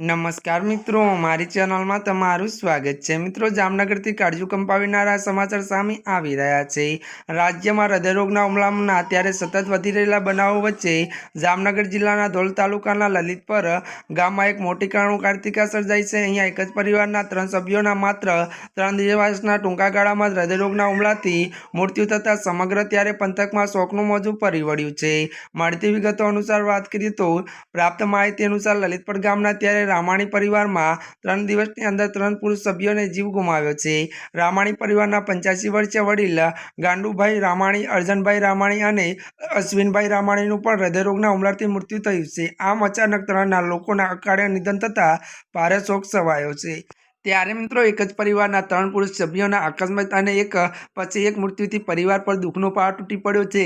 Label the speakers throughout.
Speaker 1: નમસ્કાર મિત્રો, મારી ચેનલમાં તમારું સ્વાગત છે. મિત્રો, જામનગરથી કાળજુ કંપાવીનારા સમાચાર સામે આવી રહ્યા છે. રાજ્યમાં હૃદયરોગના હુમલાના અત્યારે સતત વધી રહેલા બનાવો વચ્ચે જામનગર જિલ્લાના ધોલ તાલુકાના લલિતપર ગામમાં એક મોટી કારણું કાર્તિકા સર્જાઈ છે. અહીંયા એક જ પરિવારના ત્રણ સભ્યોના માત્ર ત્રણ દિવસના ટૂંકા ગાળામાં હૃદયરોગના હુમલાથી મૃત્યુ થતાં સમગ્ર ત્યારે પંથકમાં શોકનું મોજું ફરી વળ્યું છે. મળતી વિગતો અનુસાર વાત કરીએ તો પ્રાપ્ત માહિતી અનુસાર લલિતપર ગામના ત્યારે રામાણી પરિવારમાં ત્રણ દિવસની અંદર ત્રણ પુરુષ સભ્યોને જીવ ગુમાવ્યો છે. રામાણી પરિવારના પંચ્યાસી વર્ષીય વડીલ ગાંડુભાઈ રામાણી, અર્જનભાઈ રામાણી અને અશ્વિનભાઈ રામાણીનું પણ હૃદયરોગના હુમલાથી મૃત્યુ થયું છે. આમ અચાનક ત્રણના લોકોના અકાળે નિધન થતાં ભારે શોક સવાયો છે. ત્યારે મિત્રો એક જ પરિવારના ત્રણ પુરુષ સભ્યોના અકસ્માત અને એક પછી એક મૃત્યુથી પરિવાર પર દુઃખનો પાર તૂટી પડ્યો છે.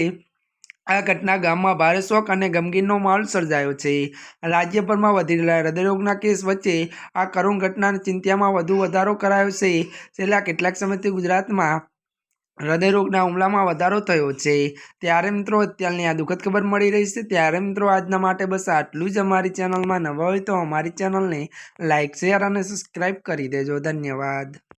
Speaker 1: આ ઘટના ગામમાં ભારે શોક અને ગમગીનનો માહોલ સર્જાયો છે. રાજ્યભરમાં વધી રહેલા હૃદયરોગના કેસ વચ્ચે આ કરુણ ઘટનાની ચિંતામાં વધુ વધારો કરાયો છે. છેલ્લા કેટલાક સમયથી ગુજરાતમાં હૃદયરોગના હુમલામાં વધારો થયો છે. ત્યારે મિત્રો, અત્યારની આ દુઃખદ ખબર મળી રહી છે. ત્યારે મિત્રો, આજના માટે બસ આટલું જ. અમારી ચેનલમાં નવા હોય તો અમારી ચેનલને લાઇક શેર અને સબસ્ક્રાઈબ કરી દેજો. ધન્યવાદ.